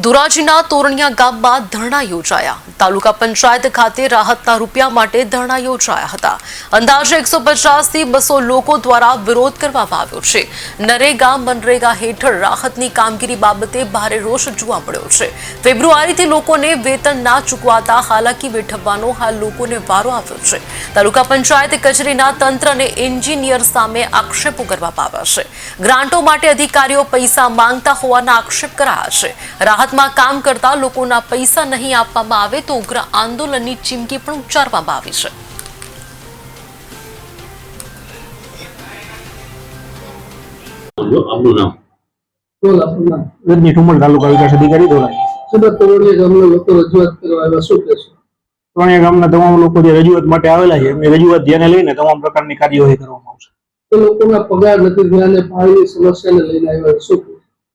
ધોરાજીના તોરણિયા ગામમાં ધરણા યોજાયા. તાલુકા પંચાયત ખાતે રાહતના રૂપિયા માટે ધરણા યોજાયા હતા. અંદાજે એકસો પચાસથી બસો લોકો દ્વારા વિરોધ કરવામાં આવ્યો છે. નરેગા મનરેગા હેઠળ રાહતની કામગીરી બાબતે ભારે રોષ જોવા મળ્યો છે. ફેબ્રુઆરીથી લોકોને વેતન ના ચૂકવાતા હાલાકી વેઠવવાનો હાલ લોકોને વારો આવ્યો છે. તાલુકા પંચાયત કચેરીના તંત્ર અને એન્જિનિયર સામે આક્ષેપો કરવામાં આવ્યા છે. ગ્રાન્ટો માટે અધિકારીઓ પૈસા માંગતા હોવાના આક્ષેપ કરાયા છે. રાહતમાં કામ કરતા લોકોના પૈસા નહીં આપવામાં આવે તો ઉગ્ર આંદોલનની ચીમકી પણ ઉચ્ચારવામાં આવી છે. જો આપનું નામ બોલ આપણું નામ રજની ઠુમલ તાલુકા વિકાસ અધિકારી ધોરાજી સુરત તોરણીયા ગામના લોકો રજૂઆત કરવા આવ્યા. શું કહેશો? ત્રણેય ગામના તમામ લોકો જે રજૂઆત માટે આવેલા છે એમની રજૂઆત ધ્યાને લઈને તમામ પ્રકારની કાર્યવાહી કરવામાં આવશે. તો લોકોના પગાર નથી સમસ્યા પાણીની સમસ્યાને લઈને આવ્યા શું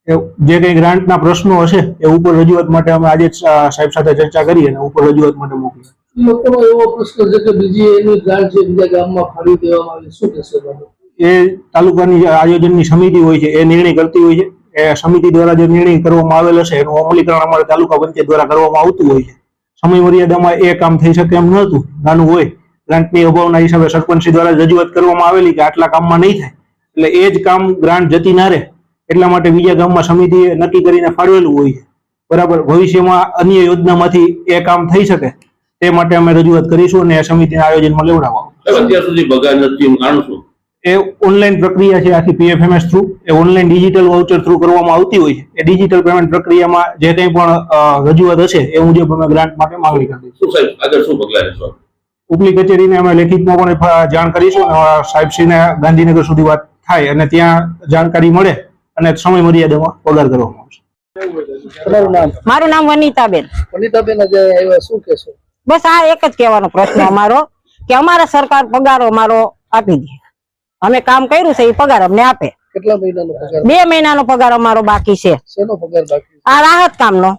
જે કંઈ ગ્રાન્ટના પ્રશ્નો હશે એ ઉપર રજૂઆત માટે અમે આજે સાહેબ સાથે ચર્ચા કરી અને ઉપર રજૂઆત માટે મોકલી. લોકોનો એવો પ્રશ્ન છે કે બીજી એની ગ્રાન્ટ છે બીજા ગામમાં ફાળવી દેવામાં આવે શું થશે એ તાલુકાની આયોજનની સમિતિ હોય છે એ નિર્ણય કરતી હોય છે. એ સમિતિ દ્વારા જે નિર્ણય કરવામાં આવેલ હશે એનું અમલીકરણ અમારે તાલુકા પંચાયત દ્વારા કરવામાં આવતું હોય છે. સમય મર્યાદામાં એ કામ થઈ શકે એમ નહોતું નાનું હોય. ગ્રાન્ટની અભાવના હિસાબે સરપંચ દ્વારા રજૂઆત કરવામાં આવેલી કે આટલા કામમાં નહીં થાય. એટલે એ જ કામ ગ્રાન્ટ જતી ના રહે. એટલા માટે બીજા ગામમાં સમિતિએ નક્કી કરીને ફાળવેલું હોય છે. બરાબર? ભવિષ્યમાં અન્ય યોજનામાંથી એ કામ થઈ શકે. તે માટે અમે રજૂઆત કરીશું અને સમિતિના આયોજનમાં લેવડાવવા. અત્યાર સુધી પગાર નથી કારણ શું એ ઓનલાઈન પ્રક્રિયા છે આખી પીએફએમએસ થ્રુ. એ ઓનલાઈન ડિજિટલ વાઉચર થ્રુ કરવામાં આવતી હોય છે. એ ડિજિટલ પેમેન્ટ પ્રક્રિયામાં જે કંઈ પણ રજૂઆત હશે એ મુજબ અમે ગ્રાન્ટ માટે માંગણી કરી શું સાહેબ? આગળ શું પગલા લેશો? ઉપલી કચેરીને અમે લેખિતમાં પણ જાણ કરીશું. અને સાહેબશ્રીને ગાંધીનગર સુધી વાત થાય અને ત્યાં જાણકારી મળે. અને સમય મર્યાદામાં પગાર કરવામાં આવશે. મારું નામ વનિતાબેન. વનિતાબેન આજે આવ્યા શું કહેશો બસ આ એક જ કહેવાનો પ્રશ્ન અમારો કે અમારા સરકાર પગાર અમારો આપી દે. અમે કામ કર્યું છે એ પગાર અમને આપે. કેટલા મહિનાનો પગાર? બે મહિનાનો પગાર અમારો બાકી છે. શેનો પગાર બાકી આ રાહત કામનો.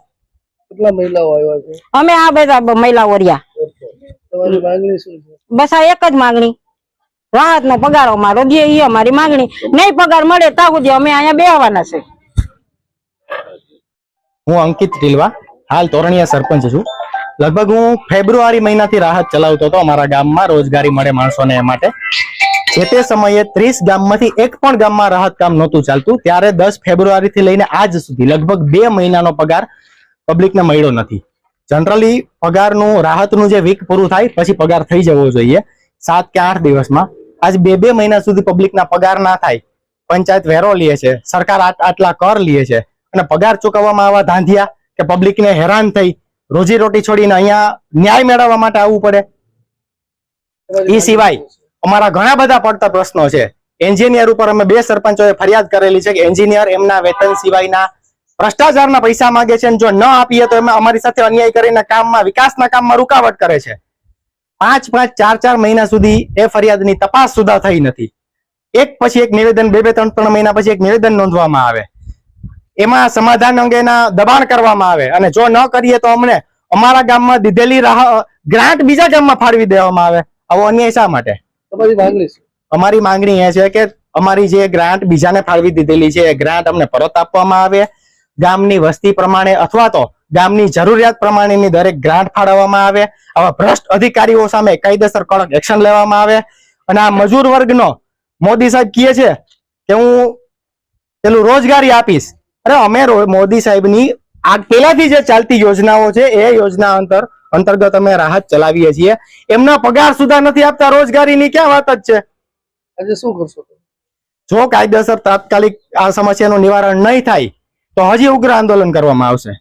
કેટલા મહિલાઓ આવ્યા છે? અમે આ બધા મહિલાઓ રહ્યા. તમારી માંગણી શું છે? બસ આ એક જ માંગણી. રાહત નો પગાર અમારો જે એ અમારી માંગણી. નહીં પગાર મળે સુધી અમે અહીંયા બેહવાના છે. હું અંકિત ટીલવા હાલ તોરણીયા સરપંચ છું. લગભગ હું ફેબ્રુઆરી મહિનાથી રાહત ચલાવતો હતો. અમારા ગામમાં રોજગારી મળે માણસોને એ માટે. જે તે સમયે ત્રીસ ગામમાંથી એક પણ ગામમાં રાહત કામ નહોતું ચાલતું. ત્યારે દસ ફેબ્રુઆરીથી લઈને આજ સુધી લગભગ બે મહિનાનો પગાર પબ્લિકને મળ્યો નથી. જનરલી પગારનું, રાહતનું જે વીક પૂરું થાય, પછી પગાર થઈ જવો જોઈએ. સાત કે આઠ દિવસમાં આજ બે બે મહિના સુધી પબ્લિકના પગાર ના થાય. પંચાયત વેરો લે છે. સરકાર આટલા કર લે છે. અને પગાર ચૂકવવામાં આવા ધાંધિયા કે પબ્લિકને હેરાન થઈ રોજી રોટી છોડીને અહીંયા ન્યાય મેળવવા માટે આવવું પડે. એ સિવાય અમારા ઘણા બધા પડતા પ્રશ્નો છે. એન્જિનિયર ઉપર અમે બે સરપંચોએ ફરિયાદ કરેલી છે કે એન્જિનિયર એમના વેતન સિવાયના ભ્રષ્ટાચારના પૈસા માંગે છે જો ન આપીએ તો એમાં અમારી સાથે અન્યાય કરીને કામમાં, વિકાસના કામમાં રૂકાવટ કરે છે. પાંચ પાંચ ચાર ચાર મહિના સુધી એ ફરિયાદની તપાસ સુધા થઈ નથી. એક પછી એક નિવેદન બે બે ત્રણ ત્રણ મહિના પછી એક નિવેદન નોંધવામાં આવે. એમાં સમાધાન અંગેના દબાણ કરવામાં આવે. અને જો ન કરીએ તો અમને અમારા ગામમાં દીધેલી રાહ ગ્રાન્ટ બીજા ગામમાં ફાળવી દેવામાં આવે. આવો અન્યાય શા માટે? તમારી માંગણી અમારી માંગણી એ છે કે અમારી જે ગ્રાન્ટ બીજાને ફાળવી દીધેલી છે એ ગ્રાન્ટ અમને પરત આપવામાં આવે. ગામની વસ્તી પ્રમાણે અથવા તો ગામની જરૂરિયાત પ્રમાણેની દરેક ગ્રાન્ટ ફાળવવામાં આવે આવા ભ્રષ્ટ અધિકારીઓ સામે કાયદેસર કડક એક્શન લેવામાં આવે. અને આ મજૂર વર્ગનો મોદી સાહેબ કહે છે કે હું પેલું રોજગારી આપીશ. અરે અમે મોદી સાહેબની આ પેલાથી જે ચાલતી યોજનાઓ છે એ યોજના અંતર અંતર્ગત અમે રાહત ચલાવીએ છીએ. એમના પગાર સુધા નથી આપતા રોજગારીની ક્યાં વાત જ છે? આજે શું કરશો? જો કાયદેસર તાત્કાલિક આ સમસ્યાનું નિવારણ નહીં થાય તો હજી ઉગ્ર આંદોલન કરવામાં આવશે.